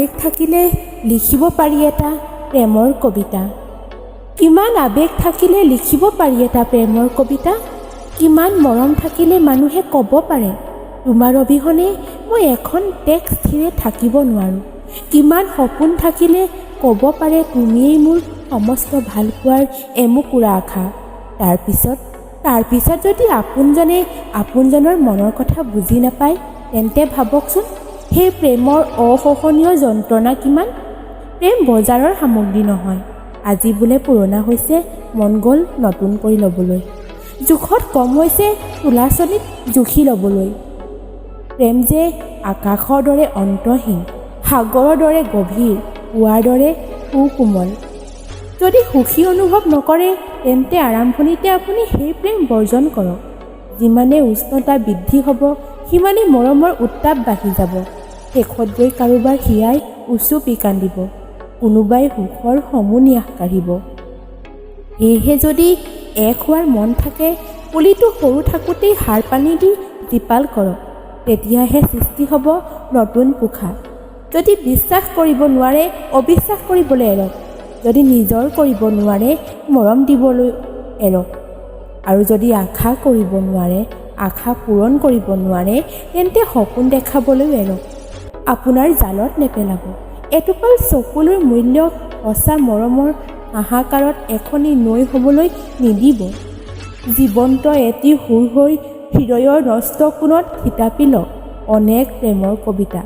আৱেগ থাকিলে লিখিব পাৰি এটা প্ৰেমৰ কবিতা। কিমান আৱেগ থাকিলে লিখিব পাৰি এটা প্ৰেমৰ কবিতা? কিমান মৰম থাকিলে মানুহে ক'ব পাৰে তোমাৰ অবিহনে মই এখন টেক স্থিৰে থাকিব নোৱাৰোঁ। কিমান সপোন থাকিলে ক'ব পাৰে তুমিয়েই মোৰ সমস্ত ভালপোৱাৰ এমুকুৰা আশা। তাৰপিছত তাৰপিছত যদি আপোনজনে আপোনজনৰ মনৰ কথা বুজি নাপায় তেন্তে ভাবকচোন সেই প্ৰেমৰ অসহনীয় যন্ত্ৰণা কিমান? প্ৰেম বজাৰৰ সামগ্ৰী নহয়। আজি বোলে পুৰণা হৈছে মন গ'ল নতুন কৰি ল'বলৈ। জোখত কম হৈছে তোলাচনীত জুখি ল'বলৈ। প্ৰেম যে আকাশৰ দৰে অন্তহীন সাগৰৰ দৰে গভীৰ কুৱাৰ দৰে সুকোমল। যদি সুখী অনুভৱ নকৰে তেন্তে আৰম্ভণিতে আপুনি সেই প্ৰেম বৰ্জন কৰক। যিমানে উষ্ণতা বৃদ্ধি হ'ব সিমানেই মৰমৰ উত্তাপ বাঢ়ি যাব। শেষত গৈ কাৰোবাৰ হিয়াই উচুপি কান্দিব। কোনোবাই সুখৰ সমুনিয়াস কাঢ়িব। সেয়েহে যদি এক হোৱাৰ মন থাকে পুলিটো সৰু থাকোঁতেই সাৰ পানী দি জীপাল কৰক। তেতিয়াহে সৃষ্টি হ'ব নতুন পোখা। যদি বিশ্বাস কৰিব নোৱাৰে অবিশ্বাস কৰিবলৈ এৰক। যদি নিজৰ কৰিব নোৱাৰে মৰম দিবলৈ এৰক। আৰু যদি আশা কৰিব নোৱাৰে আশা পূৰণ কৰিব নোৱাৰে তেন্তে সপোন দেখাবলৈও এৰক। আপোনাৰ জালত নেপেলাব। এটোপাল চকুলোৰ মূল্য। সঁচা মৰমৰ হাহাকাৰত এখনি নৈ হ'বলৈ নিদিব। জীৱন্ত এটি সুৰ হৈ হৃদয়ৰ নষ্ট কোণত থিতাপি লওক। অনেক প্ৰেমৰ কবিতা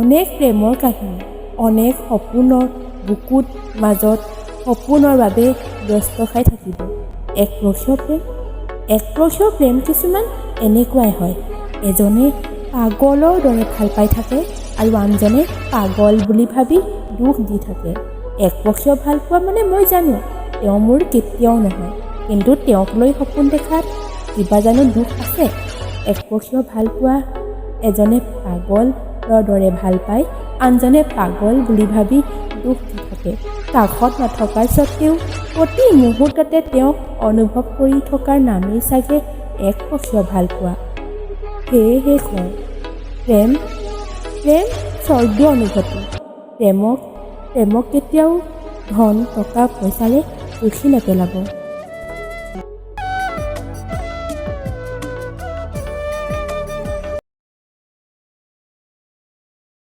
অনেক প্ৰেমৰ কাহিনী অনেক সপোনৰ বুকুত মাজত সপোনৰ বাবে ব্যস্ত খাই থাকিব। একপক্ষীয় প্ৰেম একপক্ষীয় প্ৰেম কিছুমান এনেকুৱাই হয়। এজনে পাগলৰ দৰে ভাল পাই থাকে আৰু আনজনে পাগল বুলি ভাবি দুখ দি থাকে। একপক্ষীয় ভালো পোৱা মানে মই জানো, তেওঁ মোৰ কেতিয়াও নহয়, কিন্তু তেওঁক লৈ সপোন দেখাত কিবা জানো দুখ আছে। একপক্ষীয় ভালো পোৱা এজনে পাগলৰ দৰে ভালো পায়, আনজনে পাগল বুলি ভাবি দুখ দি থাকে। কাষত নথকাৰ স্বত্বেও প্ৰতি মুহূৰ্ততে তেওঁক অনুভৱ কৰি থকাৰ নামেই চাগে একপক্ষীয় ভালো পোৱা। সেয়েহে কওঁ, প্ৰেম প্ৰেম স্বৰ্গ অনুভূতি। প্ৰেমক প্ৰেমক কেতিয়াও ধন টকা পইচাৰে উঠি নেপেলাব।